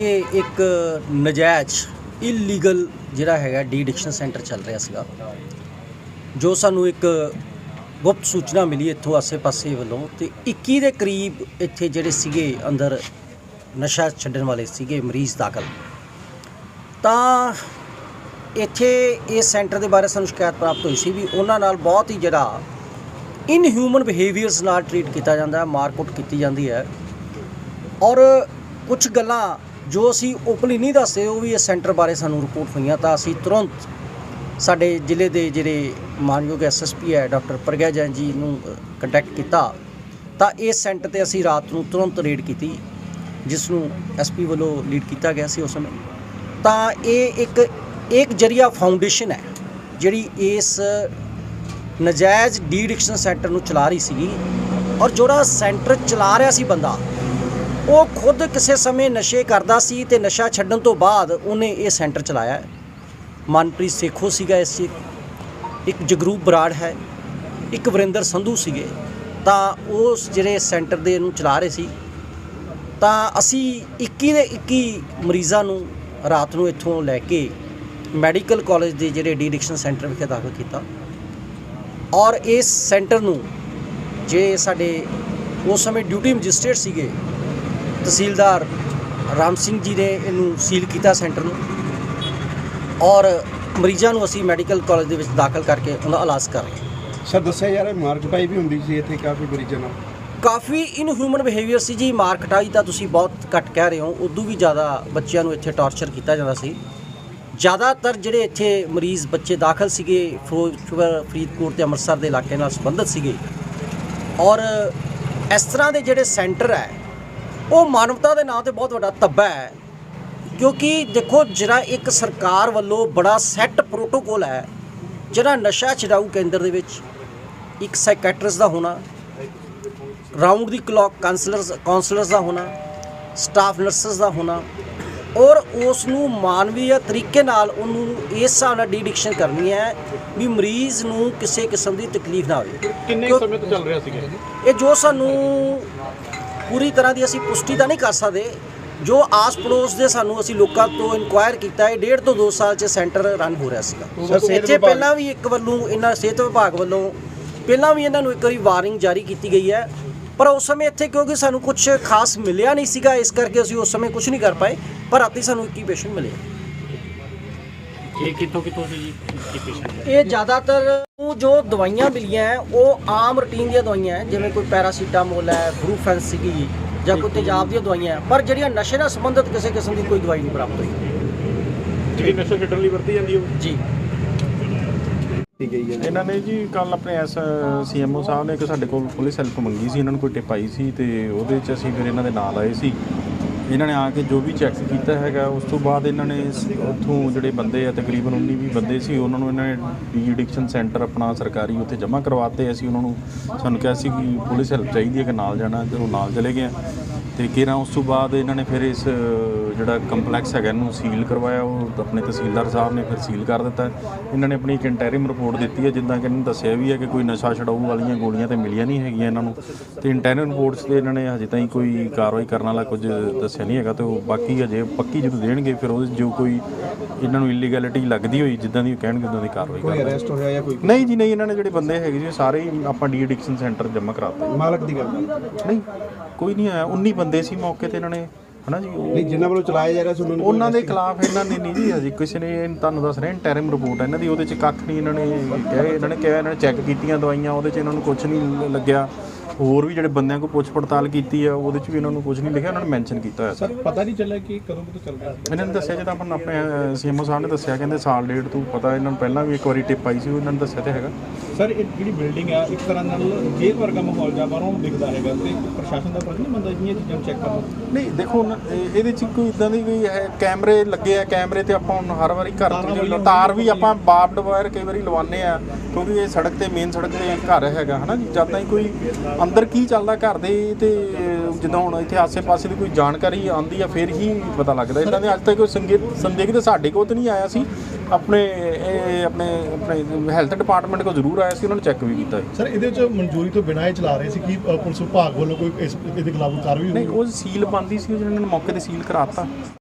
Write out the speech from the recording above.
ਇਹ ਇੱਕ ਨਜਾਇਜ਼ ਇਲੀਗਲ ਜਿਹੜਾ ਹੈਗਾ ਡੀ ਐਡਿਕਸ਼ਨ ਸੈਂਟਰ ਚੱਲ ਰਿਹਾ ਸੀਗਾ, ਜੋ ਸਾਨੂੰ ਇੱਕ ਗੁਪਤ ਸੂਚਨਾ ਮਿਲੀ ਇੱਥੋਂ ਆਸੇ-ਪਾਸੇ ਵੱਲੋਂ ਤੇ 21 ਦੇ ਕਰੀਬ ਇੱਥੇ ਜਿਹੜੇ ਸੀਗੇ ਅੰਦਰ ਨਸ਼ਾ ਛੱਡਣ ਵਾਲੇ ਸੀਗੇ ਮਰੀਜ਼ ਦਾਖਲ। ਤਾਂ ਇੱਥੇ ਇਸ ਸੈਂਟਰ ਦੇ ਬਾਰੇ ਸਾਨੂੰ ਸ਼ਿਕਾਇਤ ਪ੍ਰਾਪਤ ਹੋਈ ਸੀ ਵੀ ਉਹਨਾਂ ਨਾਲ ਬਹੁਤ ਹੀ ਜਿਹੜਾ ਇਨਹਿਊਮਨ ਬਿਹੇਵੀਅਰਸ ਨਾਲ ਟਰੀਟ ਕੀਤਾ ਜਾਂਦਾ ਹੈ ਮਾਰਕੁੱਟ ਕੀਤੀ ਜਾਂਦੀ ਹੈ। ਔਰ ਕੁਝ ਗੱਲਾਂ ਜੋ ਅਸੀਂ ਓਪਨਲੀ ਨਹੀਂ ਦੱਸਦੇ, ਉਹ ਵੀ ਇਸ ਸੈਂਟਰ ਬਾਰੇ ਸਾਨੂੰ ਰਿਪੋਰਟ ਹੋਈਆਂ ਤਾਂ ਅਸੀਂ ਤੁਰੰਤ ਸਾਡੇ ਜ਼ਿਲ੍ਹੇ ਦੇ ਜਿਹੜੇ ਮਾਨਯੋਗ ਐਸਐਸਪੀ ਹੈ, ਡਾਕਟਰ ਪ੍ਰਗਿਆ ਜੈਨ ਜੀ ਨੂੰ ਕੰਟੈਕਟ ਕੀਤਾ। ਤਾਂ ਇਸ ਸੈਂਟਰ ਤੇ ਅਸੀਂ ਰਾਤ ਨੂੰ ਤੁਰੰਤ ਰੇਡ ਕੀਤੀ, ਜਿਸ ਨੂੰ ਐਸਪੀ ਵੱਲੋਂ ਲੀਡ ਕੀਤਾ ਗਿਆ ਸੀ ਉਸ ਸਮੇਂ। ਤਾਂ ਇਹ ਇੱਕ ਇੱਕ ਜਰੀਆ ਫਾਊਂਡੇਸ਼ਨ ਹੈ, ਜਿਹੜੀ ਇਸ ਨਜਾਇਜ਼ ਡੀਡਿਕਸ਼ਨ ਸੈਂਟਰ ਨੂੰ ਚਲਾ ਰਹੀ ਸੀਗੀ। ਔਰ ਜਿਹੜਾ ਸੈਂਟਰ ਚਲਾ ਰਿਹਾ ਸੀ ਬੰਦਾ ਉਹ ਖੁਦ ਕਿਸੇ ਸਮੇਂ ਨਸ਼ੇ ਕਰਦਾ ਸੀ ਤੇ ਨਸ਼ਾ ਛੱਡਣ ਤੋਂ ਬਾਅਦ ਉਹਨੇ ਇਹ ਸੈਂਟਰ ਚਲਾਇਆ ਮਨਪ੍ਰੀਤ ਸੇਖੋ ਸੀਗਾ ਇਸ ਇੱਕ ਜਗਰੂਪ ਬਰਾੜ ਹੈ, ਇੱਕ ਵਰਿੰਦਰ ਸੰਧੂ ਸੀਗੇ। ਤਾਂ ਉਸ ਜਿਹੜੇ ਸੈਂਟਰ ਦੇ ਨੂੰ ਚਲਾ ਰਹੇ ਸੀ। ਤਾਂ ਅਸੀਂ 21 ਦੇ 21 ਮਰੀਜ਼ਾਂ ਨੂੰ ਰਾਤ ਨੂੰ ਇੱਥੋਂ ਲੈ ਕੇ ਮੈਡੀਕਲ ਕਾਲਜ ਦੇ ਜਿਹੜੇ ਡੀ ਐਡਿਕਸ਼ਨ ਸੈਂਟਰ ਵਿਖੇ ਦਾਖਲ ਕੀਤਾ। ਔਰ ਇਸ ਸੈਂਟਰ ਨੂੰ ਜੇ ਸਾਡੇ ਉਸ ਸਮੇਂ ਡਿਊਟੀ ਮੈਜਿਸਟ੍ਰੇਟ ਸੀਗੇ ਤਹਿਸੀਲਦਾਰ ਰਾਮ ਸਿੰਘ ਜੀ ਨੇ ਇਹਨੂੰ ਸੀਲ ਕੀਤਾ ਸੈਂਟਰ ਨੂੰ ਔਰ ਮਰੀਜ਼ਾਂ ਨੂੰ ਅਸੀਂ ਮੈਡੀਕਲ ਕਾਲਜ ਦੇ ਵਿੱਚ ਦਾਖਲ ਕਰਕੇ ਉਹਨਾਂ ਦਾ ਇਲਾਜ ਕਰ ਰਹੇ ਹਾਂ। ਸਰ ਦੱਸਿਆ ਯਾਰ ਮਾਰ ਕੁਟਾਈ ਵੀ ਹੁੰਦੀ ਸੀ ਇੱਥੇ ਕਾਫੀ ਮਰੀਜ਼ਾਂ ਨਾਲ। ਕਾਫੀ ਇਨਹਿਊਮਨ ਬਿਹੇਵੀਅਰ ਸੀ ਜੀ ਮਾਰ ਕਟਾਈ ਤਾਂ ਤੁਸੀਂ ਬਹੁਤ ਘੱਟ ਕਹਿ ਰਹੇ ਹੋ ਉਦੋਂ ਵੀ ਜ਼ਿਆਦਾ ਬੱਚਿਆਂ ਨੂੰ ਇੱਥੇ ਟਾਰਚਰ ਕੀਤਾ ਜਾਂਦਾ ਸੀ। ਜ਼ਿਆਦਾਤਰ ਜਿਹੜੇ ਇੱਥੇ ਮਰੀਜ਼ ਬੱਚੇ ਦਾਖਲ ਸੀਗੇ ਫਿਰੋਜ਼ਪੁਰ ਫਰੀਦਕੋਟ ਤੇ ਅੰਮ੍ਰਿਤਸਰ ਦੇ ਇਲਾਕੇ ਨਾਲ ਸੰਬੰਧਿਤ ਸੀਗੇ। ਔਰ ਇਸ ਤਰ੍ਹਾਂ ਦੇ ਜਿਹੜੇ ਸੈਂਟਰ ਹੈ ਉਹ ਮਾਨਵਤਾ ਦੇ ਨਾਂ ਤੇ ਬਹੁਤ ਵੱਡਾ ਧੱਬਾ ਹੈ। ਕਿਉਂਕਿ ਦੇਖੋ ਜਿਹੜਾ ਇੱਕ ਸਰਕਾਰ ਵੱਲੋਂ ਬੜਾ ਸੈੱਟ ਪ੍ਰੋਟੋਕੋਲ ਹੈ ਜਿਹੜਾ ਨਸ਼ਾ ਛਡਾਊ ਕੇਂਦਰ ਦੇ ਵਿੱਚ ਇੱਕ ਸਾਈਕੈਟਰਿਸਟ ਦਾ ਹੋਣਾ round the clock counsellors counsellors ਦਾ ਹੋਣਾ ਸਟਾਫ ਨਰਸਸ ਦਾ ਹੋਣਾ ਔਰ ਉਸ ਨੂੰ ਮਾਨਵੀ ਤਰੀਕੇ ਨਾਲ ਉਹਨੂੰ ਇਸ ਹਿਸਾਬ ਨਾਲ ਡੀਡਿਕਸ਼ਨ ਕਰਨੀ ਹੈ ਵੀ ਮਰੀਜ਼ ਨੂੰ ਕਿਸੇ ਕਿਸਮ ਦੀ ਤਕਲੀਫ ਨਾ ਹੋਵੇ। ਕਿੰਨੇ ਸਮੇਂ ਤੋਂ ਚੱਲ ਰਿਹਾ ਸੀਗਾ ਇਹ ਜੋ ਸਾਨੂੰ ਪੂਰੀ ਤਰ੍ਹਾਂ ਦੀ ਅਸੀਂ ਪੁਸ਼ਟੀ ਤਾਂ ਨਹੀਂ ਕਰ ਸਕਦੇ। ਜੋ ਆਸ ਪੜੋਸ ਦੇ ਸਾਨੂੰ ਅਸੀਂ ਲੋਕਾਂ ਤੋਂ ਇਨਕੁਆਇਰ ਕੀਤਾ ਹੈ ਡੇਢ ਤੋਂ 2 ਸਾਲ 'ਚ ਸੈਂਟਰ ਰਨ ਹੋ ਰਿਹਾ ਸੀਗਾ। ਇੱਥੇ ਪਹਿਲਾਂ ਵੀ ਇੱਕ ਵੱਲੋਂ ਇਹਨਾਂ ਸਿਹਤ ਵਿਭਾਗ ਵੱਲੋਂ ਪਹਿਲਾਂ ਵੀ ਇਹਨਾਂ ਨੂੰ ਇੱਕ ਵਾਰੀ ਵਾਰਨਿੰਗ ਜਾਰੀ ਕੀਤੀ ਗਈ ਹੈ। ਪਰ ਉਸ ਸਮੇਂ ਇੱਥੇ ਕਿਉਂਕਿ ਸਾਨੂੰ ਕੁਝ ਖਾਸ ਮਿਲਿਆ ਨਹੀਂ ਸੀਗਾ ਇਸ ਕਰਕੇ ਅਸੀਂ ਉਸ ਸਮੇਂ ਕੁਝ ਨਹੀਂ ਕਰ ਪਾਏ ਪਰ ਰਾਤੀ ਸਾਨੂੰ 21 ਪੇਸ਼ੈਂਟ ਮਿਲੇ। ਇਹ ਕਿੱਥੋਂ ਕਿੱਥੋਂ ਸੀ ਜੀ? ਕੀ ਪੇਸ਼ੈਂਟ ਇਹ ਜ਼ਿਆਦਾਤਰ ਉਹ ਜੋ ਦਵਾਈਆਂ ਮਿਲੀਆਂ ਹੈ, ਉਹ ਆਮ ਰੂਟੀਨ ਦੀਆਂ ਦਵਾਈਆਂ ਹੈ ਜਿਵੇਂ ਕੋਈ ਪੈਰਾਸੀਟਾਮੋਲ ਹੈ ਬਰੂਫੈਨ ਸੀਗੀ ਜਾਂ ਕੋਈ ਤੇਜ਼ਾਬ ਦੀਆਂ ਦਵਾਈਆਂ ਹੈ। ਪਰ ਜਿਹੜੀਆਂ ਨਸ਼ੇ ਨਾਲ ਸੰਬੰਧਿਤ ਕਿਸੇ ਕਿਸਮ ਦੀ ਕੋਈ ਦਵਾਈ ਨਹੀਂ ਪ੍ਰਾਪਤ ਹੋਈ। ਜਿਹੜੀ ਨਸ਼ਾ ਛੱਡਣ ਲਈ ਵਰਤੀ ਜਾਂਦੀ ਉਹ? ਜੀ। ਇਹਨਾਂ ਨੇ ਜੀ ਕੱਲ ਆਪਣੇ ਐਸ ਸੀਐਮਓ ਸਾਹਿਬ ਨੇ ਇੱਕ ਸਾਡੇ ਕੋਲ ਪੁਲਿਸ ਹੈਲਪ ਮੰਗੀ ਸੀ ਇਹਨਾਂ ਨੂੰ ਕੋਈ ਟਿਪ ਆਈ ਸੀ ਤੇ ਉਹਦੇ ਵਿੱਚ ਅਸੀਂ ਫਿਰ ਇਹਨਾਂ ਦੇ ਨਾਲ ਆਏ ਸੀ। ਇਹਨਾਂ ਨੇ ਆ ਕੇ ਜੋ ਵੀ ਚੈੱਕ ਕੀਤਾ ਹੈਗਾ, ਉਸ ਤੋਂ ਬਾਅਦ ਇਹਨਾਂ ਨੇ ਉੱਥੋਂ ਜਿਹੜੇ ਬੰਦੇ ਆ, ਤਕਰੀਬਨ 19 20 ਬੰਦੇ ਸੀ, ਉਹਨਾਂ ਨੂੰ ਇਹਨਾਂ ਨੇ ਡੀ ਐਡਿਕਸ਼ਨ ਸੈਂਟਰ ਆਪਣਾ ਸਰਕਾਰੀ ਉੱਥੇ ਜਮ੍ਹਾਂ ਕਰਵਾਤੇ। ਅਸੀਂ ਉਹਨਾਂ ਨੂੰ ਸਾਨੂੰ ਕਿਹਾ ਸੀ ਕਿ ਪੁਲਿਸ ਹੈਲਪ ਚਾਹੀਦੀ ਹੈ ਕਿ ਨਾਲ ਜਾਣਾ ਤੇ ਨਾਲ ਚਲੇ ਗਏ ਤੇ ਕਿਰਾਂ ਉਸ ਤੋਂ ਬਾਅਦ ਇਹਨਾਂ ਨੇ ਫਿਰ ਇਸ ਜਿਹੜਾ ਕੰਪਲੈਕਸ ਹੈਗਾ ਇਹਨੂੰ ਸੀਲ ਕਰਵਾਇਆ ਉਹ ਆਪਣੇ ਤਹਿਸੀਲਦਾਰ ਸਾਹਿਬ ਨੇ ਫਿਰ ਸੀਲ ਕਰ ਦਿੱਤਾ। ਇਹਨਾਂ ਨੇ ਆਪਣੀ ਇੱਕ ਇੰਟੈਰਿਮ ਰਿਪੋਰਟ ਦਿੱਤੀ ਹੈ ਜਿੱਦਾਂ ਕਿ ਇਹਨਾਂ ਦੱਸਿਆ ਵੀ ਹੈ ਕਿ ਕੋਈ ਨਸ਼ਾ ਛਡਾਊ ਵਾਲੀਆਂ ਗੋਲੀਆਂ ਤੇ ਮਿਲੀਆਂ ਨਹੀਂ ਹੈਗੀਆਂ ਇਹਨਾਂ ਨੂੰ। ਤੇ ਇੰਟੈਰਿਮ ਰਿਪੋਰਟਸ ਤੇ ਇਹਨਾਂ ਨੇ ਹਜੇ ਤਾਈਂ ਕੋਈ ਕਾਰਵਾਈ ਕਰਨ ਵਾਲਾ ਕੁਝ ਦੱਸਿਆ ਨਹੀਂ ਹੈਗਾ ਤੇ ਉਹ ਬਾਕੀ ਹਜੇ ਪੱਕੀ ਜਦੋਂ ਦੇਣਗੇ ਫਿਰ ਉਹਦੇ ਜੋ ਕੋਈ ਇਹਨਾਂ ਨੂੰ ਇਲੀਗੈਲਿਟੀ ਲੱਗਦੀ ਹੋਈ ਜਿੱਦਾਂ ਦੀ ਉਹ ਕਹਿਣਗੇ ਉਦਾਂ ਦੀ ਕਾਰਵਾਈ ਕੋਈ ਅਰੈਸਟ ਹੋਇਆ ਜਾਂ ਕੋਈ ਨਹੀਂ ਜੀ ਨਹੀਂ ਇਹਨਾਂ ਨੇ ਜਿਹੜੇ ਬੰਦੇ ਹੈਗੇ ਜੀ ਸਾਰੇ ਹੀ ਆਪਾਂ ਡੀ ਐਡਿਕਸ਼ਨ ਸੈਂਟਰ ਜਮ੍ਹਾਂ ਕਰਾਤੇ। ਮਾਲਕ ਦੀ ਗੱਲ ਨਹੀਂ ਨਹੀਂ ਕੋਈ ਨਹੀਂ ਆਇਆ। 19 ਬੰਦੇ ਸੀ ਮੌਕੇ ਤੇ ਇਹਨਾਂ ਨੇ। ਹਨਾ ਜੀ ਉਹ- ਜਿਨ੍ਹਾਂ ਵੱਲੋਂ ਚਲਾਇਆ ਜਾ ਰਿਹਾ ਸੀ ਉਹਨਾਂ ਨੂੰ ਉਹਨਾਂ ਦੇ ਖਿਲਾਫ ਇਹਨਾਂ ਨੇ ਨਹੀਂ ਜੀ ਹਜੇ ਕਿਸੇ ਨੇ ਇਹ ਤੁਹਾਨੂੰ ਦੱਸ ਰਿਹਾ ਇੰਟਰਮ ਰਿਪੋਰਟ ਹੈ ਇਹਨਾਂ ਦੀ ਉਹਦੇ ਚ ਕੱਖ ਨਹੀਂ ਇਹਨਾਂ ਨੇ ਕਿਹਾ ਇਹਨਾਂ ਨੇ ਕਿਹਾ ਇਹਨਾਂ ਨੇ ਚੈੱਕ ਕੀਤੀਆਂ ਦਵਾਈਆਂ ਉਹਦੇ ਚ ਇਹਨਾਂ ਨੂੰ ਕੁਝ ਨਹੀਂ ਲੱਗਿਆ। ਹੋਰ ਵੀ ਜਿਹੜੇ ਬੰਦਿਆਂ ਕੋ ਪੁੱਛ ਪੜਤਾਲ ਕੀਤੀ ਆ ਉਹਦੇ ਚ ਵੀ ਇਹਨਾਂ ਨੂੰ ਕੁਝ ਨਹੀਂ ਲਿਖਿਆ ਉਹਨਾਂ ਨੇ ਮੈਂਸ਼ਨ ਕੀਤਾ ਹੋਇਆ ਸਰ ਪਤਾ ਨਹੀਂ ਚੱਲਿਆ ਕਿ ਕਦੋਂ ਤੋਂ ਚੱਲ ਰਿਹਾ ਇਹਨਾਂ ਨੇ ਦੱਸਿਆ ਜਦੋਂ ਆਪਾਂ ਆਪਣੇ ਸੀਐਮਓ ਸਾਹਿਬ ਨੇ ਦੱਸਿਆ ਕਹਿੰਦੇ ਸਾਲ ਡੇਢ ਤੋਂ ਪਤਾ ਇਹਨਾਂ ਨੂੰ ਪਹਿਲਾਂ ਵੀ ਇੱਕ ਵਾਰੀ ਟਿਪ ਆਈ ਸੀ ਉਹ ਇਹਨਾਂ ਨੇ ਦੱਸਿਆ ਤੇ ਹੈਗਾ। ਸਰ ਇਹ ਜਿਹੜੀ ਬਿਲਡਿੰਗ ਆ ਇੱਕ ਤਰ੍ਹਾਂ ਨਾਲ ਜੇਲ੍ਹ ਵਰਗਾ ਮਾਹੌਲ ਜਾ ਬਾਹਰੋਂ ਦਿਖਦਾ ਹੈਗਾ ਤੇ ਪ੍ਰਸ਼ਾਸਨ ਦਾ ਨਹੀਂ ਮੰਨਦਾ ਜਿਹੀਆਂ ਚੀਜ਼ਾਂ ਚੈੱਕ ਕਰਨਾ। ਨਹੀਂ ਦੇਖੋ ਇਹ- ਇਹਦੇ ਚ ਕੋਈ ਇਦਾਂ ਦੀ ਕੋਈ ਹੈ ਕੈਮਰੇ ਲੱਗੇ ਆ ਕੈਮਰੇ ਤੇ ਆਪਾਂ ਹੁਣ ਹਰ ਵਾਰੀ ਘਰ ਤੋਂ ਤਾਰ ਵੀ ਆਪਾਂ ਬਾਰਬਡ ਵਾਇਰ ਕਈ ਵਾਰੀ ਲਵਾਉਂਦੇ ਆ ਕਿਉਂਕਿ ਇਹ ਸੜਕ ਤੇ ਮੇਨ ਸੜਕ ਤੇ ਘਰ ਹੈਗਾ ਹਨਾ ਜੀ? ਜਦ ਤਾਈਂ ਕੋਈ ਅੰਦਰ ਕੀ ਚੱਲਦਾ ਘਰ ਦੇ ਤੇ ਜਦੋਂ ਹੁਣ ਇੱਥੇ ਆਸੇ-ਪਾਸੇ ਦੀ ਕੋਈ ਜਾਣਕਾਰੀ ਆਉਂਦੀ ਆ ਫਿਰ ਹੀ ਪਤਾ ਲੱਗਦਾ। ਇਦਾਂ ਦੇ ਅੱਜ ਤੱਕ ਕੋਈ ਸੰਗੀਤ ਸੰਦਿਗਧ ਸਾਡੇ ਕੋਲ ਤਾਂ ਨਹੀਂ ਆਇਆ ਸੀ। ਆਪਣੇ ਇਹ ਆਪਣੇ ਆਪਣੇ ਹੈਲਥ ਡਿਪਾਰਟਮੈਂਟ ਕੋਲ ਜ਼ਰੂਰ ਆਇਆ ਸੀ ਉਹਨਾਂ ਨੇ ਚੈੱਕ ਵੀ ਕੀਤਾ ਸੀ ਸਰ ਇਹਦੇ ਵਿੱਚ ਮਨਜ਼ੂਰੀ ਤੋਂ ਬਿਨਾਂ ਇਹ ਚਲਾ ਰਹੇ ਸੀ ਕਿ ਪੁਲਿਸ ਵਿਭਾਗ ਵੱਲੋਂ ਕੋਈ ਇਸ ਇਹਦੇ ਖਿਲਾਫ ਕਾਰਵਾਈ ਹੋਈ ਨਹੀਂ ਉਹ ਸੀਲ ਬੰਦੀ ਸੀ ਜਿਹਨਾਂ ਨੇ ਮੌਕੇ ਤੇ ਸੀਲ ਕਰਾਤਾ।